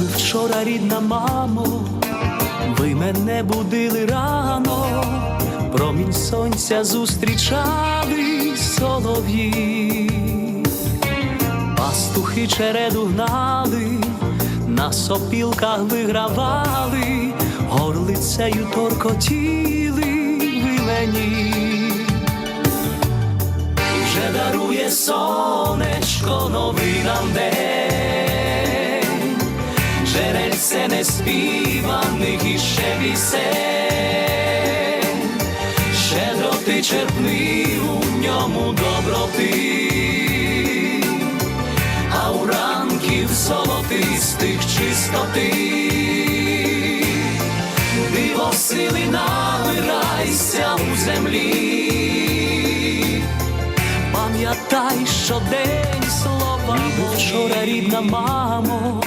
Якби вчора рідна мамо, ви мене будили рано, промінь сонця зустрічали солов'ї, пастухи череду гнали, на сопілках вигравали, горлицею торкотіли ви мені. Вже дарує сонечко новий нам день, джерельце неспіваних іще пісень, щедроти черпни у ньому доброти, а у ранків золотистих чистоти, диво сили набирайся у землі. Пам'ятай щодень слова, Ніби вчора рідна мамо,